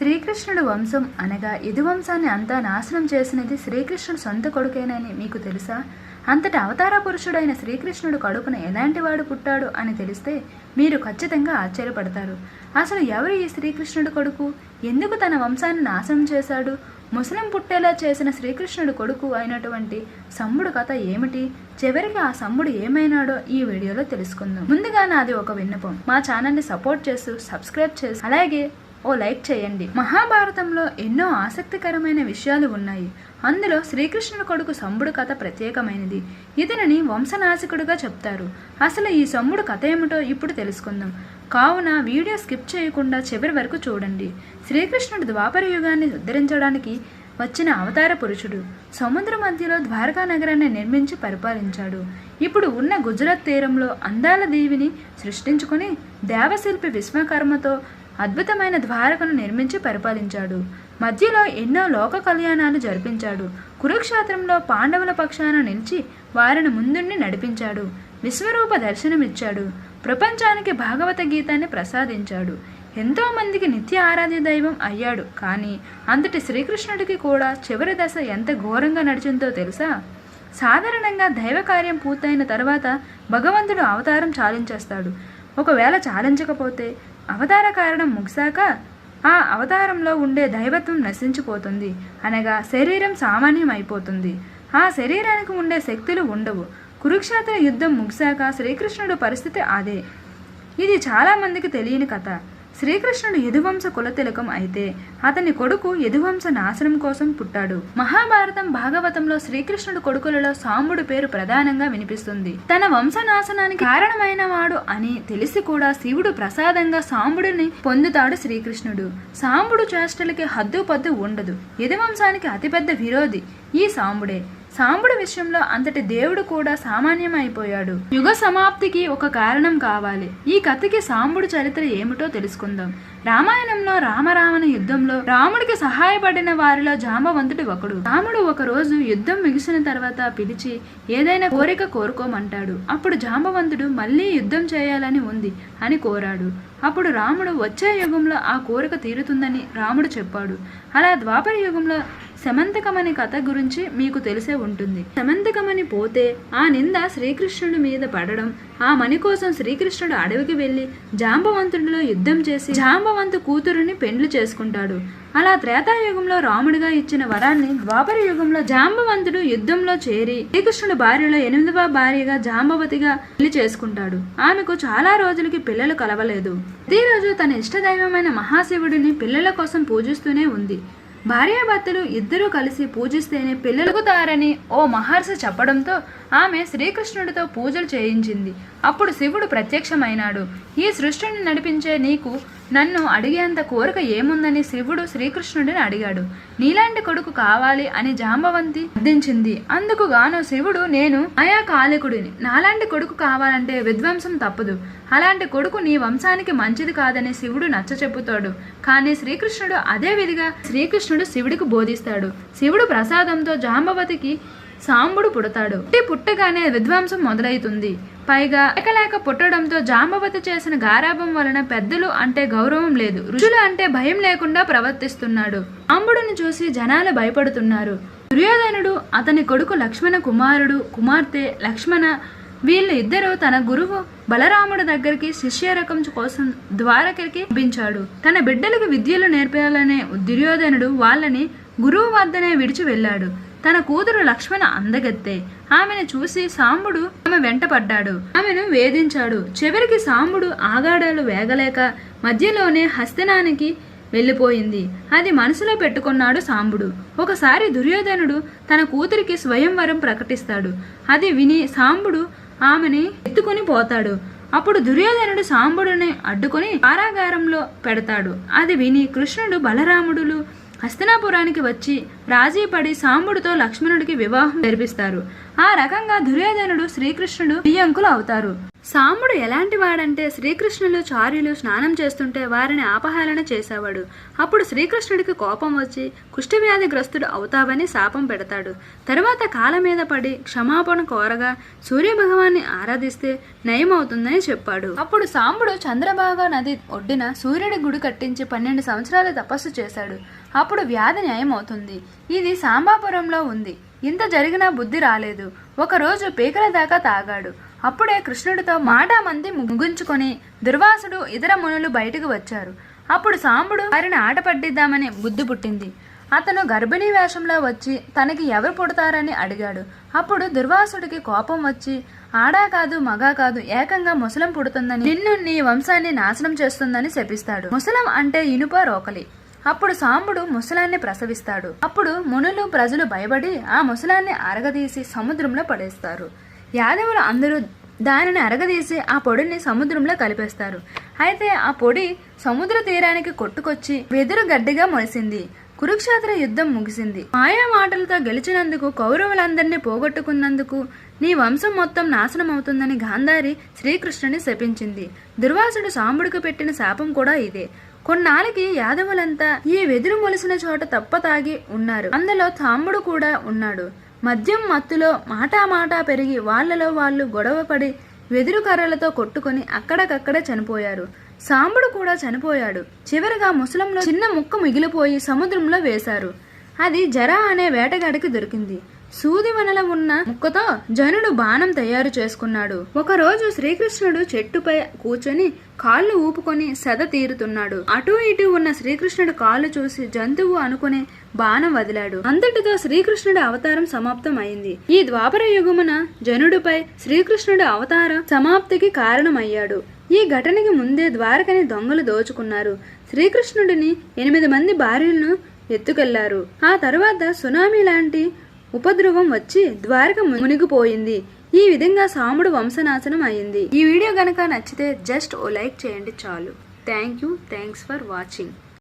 శ్రీకృష్ణుడు వంశం అనగా ఇది వంశాన్ని అంతా నాశనం చేసినది శ్రీకృష్ణుడు సొంత కొడుకేనని మీకు తెలుసా? అంతటి అవతార పురుషుడైన శ్రీకృష్ణుడు కడుపున ఎలాంటి వాడు పుట్టాడు అని తెలిస్తే మీరు ఖచ్చితంగా ఆశ్చర్యపడతారు. అసలు ఎవరు ఈ శ్రీకృష్ణుడు కొడుకు? ఎందుకు తన వంశాన్ని నాశనం చేశాడు? ముస్లిం పుట్టేలా చేసిన శ్రీకృష్ణుడు కొడుకు అయినటువంటి సమ్ముడు కథ ఏమిటి? చివరికి ఆ సమ్ముడు ఏమైనాడో ఈ వీడియోలో తెలుసుకుందాం. ముందుగా నాది ఒక విన్నపం. మా ఛానల్ని సపోర్ట్ చేస్తూ సబ్స్క్రైబ్ చేసి అలాగే ఓ లైక్ చేయండి. మహాభారతంలో ఎన్నో ఆసక్తికరమైన విషయాలు ఉన్నాయి. అందులో శ్రీకృష్ణుడు కొడుకు సంబుడు కథ ప్రత్యేకమైనది. ఇతనిని వంశనాశకుడుగా చెప్తారు. అసలు ఈ సంబుడు కథ ఏమిటో ఇప్పుడు తెలుసుకుందాం. కావున వీడియో స్కిప్ చేయకుండా చివరి వరకు చూడండి. శ్రీకృష్ణుడు ద్వాపర యుగాన్ని ఉద్ధరించడానికి వచ్చిన అవతార పురుషుడు. సముద్ర మధ్యలో ద్వారకా నగరాన్ని నిర్మించి పరిపాలించాడు. ఇప్పుడు ఉన్న గుజరాత్ తీరంలో అందాల దేవిని సృష్టించుకుని దేవశిల్పి విశ్వకర్మతో అద్భుతమైన ద్వారకను నిర్మించి పరిపాలించాడు. మధ్యలో ఎన్నో లోక కళ్యాణాలు జరిపించాడు. కురుక్షేత్రంలో పాండవుల పక్షాన నిలిచి వారిని ముందుండి నడిపించాడు. విశ్వరూప దర్శనమిచ్చాడు. ప్రపంచానికి భాగవత గీతాన్ని ప్రసాదించాడు. ఎంతో మందికి నిత్య ఆరాధ్య దైవం అయ్యాడు. కానీ అంతటి శ్రీకృష్ణుడికి కూడా చివరి దశ ఎంత ఘోరంగా నడిచిందో తెలుసా? సాధారణంగా దైవ కార్యం పూర్తయిన తర్వాత భగవంతుడు అవతారం చాలించేస్తాడు ఒకవేళ చాలించకపోతే అవతార కారణం ముగిశాక ఆ అవతారంలో ఉండే దైవత్వం నశించిపోతుంది. అనగా శరీరం సామాన్యం అయిపోతుంది ఆ శరీరానికి ఉండే శక్తులు ఉండవు. కురుక్షేత్ర యుద్ధం ముగిశాక శ్రీకృష్ణుడు పరిస్థితి అదే. ఇది చాలామందికి తెలియని కథ. శ్రీకృష్ణుడు యదువంశ కులతిలకం అయితే అతని కొడుకు యదువంశ నాశనం కోసం పుట్టాడు. మహాభారతం భాగవతంలో శ్రీకృష్ణుడు కొడుకులలో సాంబుడు పేరు ప్రధానంగా వినిపిస్తుంది. తన వంశ నాశనానికి కారణమైన వాడు అని తెలిసి కూడా శివుడు ప్రసాదంగా సాంబుడిని పొందుతాడు శ్రీకృష్ణుడు. సాంబుడు చేష్టలకి హద్దు పద్దు ఉండదు. యదువంశానికి అతిపెద్ద విరోధి ఈ సాంబుడే సాంబుడి విషయంలో అంతటి దేవుడు కూడా సామాన్యమైపోయాడు. యుగ సమాప్తికి ఒక కారణం కావాలి. ఈ కథకి సాంబుడు చరిత్ర ఏమిటో తెలుసుకుందాం. రామాయణంలో రామరావణ యుద్ధంలో రాముడికి సహాయపడిన వారిలో జాంబవంతుడు ఒకడు. రాముడు ఒక రోజు యుద్ధం ముగిసిన తర్వాత పిలిచి ఏదైనా కోరిక కోరుకోమంటాడు. అప్పుడు జాంబవంతుడు మళ్ళీ యుద్ధం చేయాలని ఉంది అని కోరాడు. అప్పుడు రాముడు వచ్చే యుగంలో ఆ కోరిక తీరుతుందని రాముడు చెప్పాడు. అలా ద్వాపర యుగంలో శమంతకమని కథ గురించి మీకు తెలిసే ఉంటుంది. శమంతకమని పోతే ఆ నింద శ్రీకృష్ణుడి మీద పడడం ఆ మణి కోసం శ్రీకృష్ణుడు అడవికి వెళ్ళి జాంబవంతుడిలో యుద్ధం చేసి జాంబవంతు కూతురుని పెండ్లు చేసుకుంటాడు. అలా త్రేతాయుగంలో రాముడిగా ఇచ్చిన వరాన్ని ద్వాపర యుగంలో జాంబవంతుడు యుద్ధంలో చేరి శ్రీకృష్ణుడు భార్యలో ఎనిమిదవ భార్యగా జాంబవతిగా పెళ్ళి చేసుకుంటాడు. ఆమెకు చాలా రోజులకి పిల్లలు కలవలేదు. ప్రతిరోజు తన ఇష్టదైవమైన మహాశివుడిని పిల్లల కోసం పూజిస్తూనే ఉంది. భార్యాభర్తలు ఇద్దరూ కలిసి పూజిస్తేనే పిల్లలుగుతారని ఓ మహర్షి చెప్పడంతో ఆమె శ్రీకృష్ణుడితో పూజలు చేయించింది. అప్పుడు శివుడు ప్రత్యక్షమైనాడు. ఈ సృష్టిని నడిపించే నీకు నన్ను అడిగేంత కోరిక ఏముందని శివుడు శ్రీకృష్ణుడిని అడిగాడు. నీలాంటి కొడుకు కావాలి అని జాంబవంతి అర్థించింది. అందుకు గాను శివుడు నేను ఆయా కాలికుడిని నాలాంటి కొడుకు కావాలంటే విధ్వంసం తప్పదు. అలాంటి కొడుకు నీ వంశానికి మంచిది కాదని శివుడు నచ్చ చెబుతాడు కానీ శ్రీకృష్ణుడు అదే విధిగా శ్రీకృష్ణుడు శివుడికి బోధిస్తాడు. శివుడు ప్రసాదంతో జాంబవతికి సాంబుడు పుడతాడు. పుట్టి పుట్టగానే విధ్వంసం మొదలవుతుంది పైగా లేక పుట్టడంతో జాంబవతి చేసిన గారాభం వలన పెద్దలు అంటే గౌరవం లేదు ఋషులు అంటే భయం లేకుండా ప్రవర్తిస్తున్నాడు. సాంబుడిని చూసి జనాలు భయపడుతున్నారు. దుర్యోధనుడు అతని కొడుకు లక్ష్మణ కుమారుడు కుమార్తె లక్ష్మణ వీళ్ళు ఇద్దరు తన గురువు బలరాముడి దగ్గరికి శిష్యరకం కోసం ద్వారకకి పంపించాడు. తన బిడ్డలకు విద్యలు నేర్పాలనే దుర్యోధనుడు వాళ్ళని గురువు వద్దనే విడిచి వెళ్ళాడు. తన కూతురు లక్ష్మణ అందగత్తే. ఆమెను చూసి సాంబుడు ఆమె వెంటపడ్డాడు ఆమెను వేధించాడు. చివరికి సాంబుడు ఆగాడాలు వేగలేక మధ్యలోనే హస్తినానికి వెళ్ళిపోయింది. అది మనసులో పెట్టుకున్నాడు సాంబుడు. ఒకసారి దుర్యోధనుడు తన కూతురికి స్వయంవరం ప్రకటిస్తాడు. అది విని సాంబుడు ఆమెని ఎత్తుకుని పోతాడు. అప్పుడు దుర్యోధనుడు సాంబుడిని అడ్డుకొని కారాగారంలో పెడతాడు. అది విని కృష్ణుడు బలరాముడులు హస్తినాపురానికి వచ్చి రాజీపడి సాంబుడితో లక్ష్మణుడికి వివాహం జరిపిస్తారు. ఆ రకంగా దుర్యోధనుడు శ్రీకృష్ణుడు బియ్యంకులు అవుతారు. సాముడు ఎలాంటి వాడంటే శ్రీకృష్ణులు చార్యులు స్నానం చేస్తుంటే వారిని ఆపహారణ చేసేవాడు. అప్పుడు శ్రీకృష్ణుడికి కోపం వచ్చి కుష్ఠవ్యాధిగ్రస్తుడు అవుతావని శాపం పెడతాడు. తరువాత కాల మీద పడి క్షమాపణ కోరగా సూర్యభగవాన్ని ఆరాధిస్తే నయమవుతుందని చెప్పాడు. అప్పుడు సాంబుడు చంద్రభాగ నది ఒడ్డున సూర్యుడి గుడి కట్టించి పన్నెండు సంవత్సరాలు తపస్సు చేశాడు. అప్పుడు వ్యాధి న్యాయమవుతుంది ఇది సాంబాపురంలో ఉంది. ఇంత జరిగినా బుద్ధి రాలేదు. ఒకరోజు పీకల దాకా తాగాడు. అప్పుడే కృష్ణుడితో మాటామంది ముగించుకొని దుర్వాసుడు ఇతర మునులు బయటకు వచ్చారు. అప్పుడు సాంబుడు వారిని ఆట పట్టిద్దామని బుద్ధి పుట్టింది. అతను గర్భిణీ వేషంలో వచ్చి తనకి ఎవరు పుడతారని అడిగాడు. అప్పుడు దుర్వాసుడికి కోపం వచ్చి ఆడా కాదు మగా కాదు ఏకంగా ముసలం పుడుతుందని నిన్ను నీ వంశాన్ని నాశనం చేస్తుందని శపిస్తాడు. ముసలం అంటే ఇనుప రోకలి. అప్పుడు సాంబుడు ముసలాన్ని ప్రసవిస్తాడు. అప్పుడు మునులు ప్రజలు భయపడి ఆ ముసలాన్ని అరగదీసి సముద్రంలో పడేస్తారు. యాదవులు అందరూ దానిని అరగదీసి ఆ పొడిని సముద్రంలో కలిపేస్తారు. అయితే ఆ పొడి సముద్ర తీరానికి కొట్టుకొచ్చి వెదురు గడ్డిగా మొలిసింది. కురుక్షేత్ర యుద్ధం ముగిసింది. మాయా మాటలతో గెలిచినందుకు కౌరవులందరినీ పోగొట్టుకున్నందుకు నీ వంశం మొత్తం నాశనం అవుతుందని గాంధారి శ్రీకృష్ణుని శపించింది. దుర్వాసుడు సాంబుడికి పెట్టిన శాపం కూడా ఇదే. కొన్నాళ్ళకి యాదవులంతా ఈ వెదురు మొలిసిన చోట తప్ప తాగి ఉన్నారు. అందులో తాంబుడు కూడా ఉన్నాడు. మద్యం మత్తులో మాటా మాటా పెరిగి వాళ్ళలో వాళ్ళు గొడవపడి వెదురు కర్రలతో కొట్టుకొని అక్కడకక్కడ చనిపోయారు. సాంబుడు కూడా చనిపోయాడు. చివరిగా ముసలంలో చిన్న ముక్క మిగిలిపోయి సముద్రంలో వేశారు. అది జరా అనే వేటగాడికి దొరికింది. సూదివనల ఉన్న ముక్కతో జనుడు బాణం తయారు చేసుకున్నాడు. ఒకరోజు శ్రీకృష్ణుడు చెట్టుపై కూర్చొని కాళ్ళు ఊపుకొని సద తీరుతున్నాడు. అటు ఇటు ఉన్న శ్రీకృష్ణుడు కాళ్ళు చూసి జంతువు అనుకునే బాణం వదిలాడు. అంతటితో శ్రీకృష్ణుడి అవతారం సమాప్తం అయింది ఈ ద్వాపర యుగమున జనుడిపై శ్రీకృష్ణుడి అవతారం సమాప్తికి కారణమయ్యాడు. ఈ ఘటనకి ముందే ద్వారకని దొంగలు దోచుకున్నారు. శ్రీకృష్ణుడిని ఎనిమిది మంది భార్యలను ఎత్తుకెళ్ళారు. ఆ తర్వాత సునామీ లాంటి ఉపద్రవం వచ్చి ద్వారక మునిగిపోయింది. ఈ విధంగా సాముడు వంశనాశనం అయింది. ఈ వీడియో గనక నచ్చితే జస్ట్ ఓ లైక్ చేయండి చాలు. Thank you. Thanks for watching.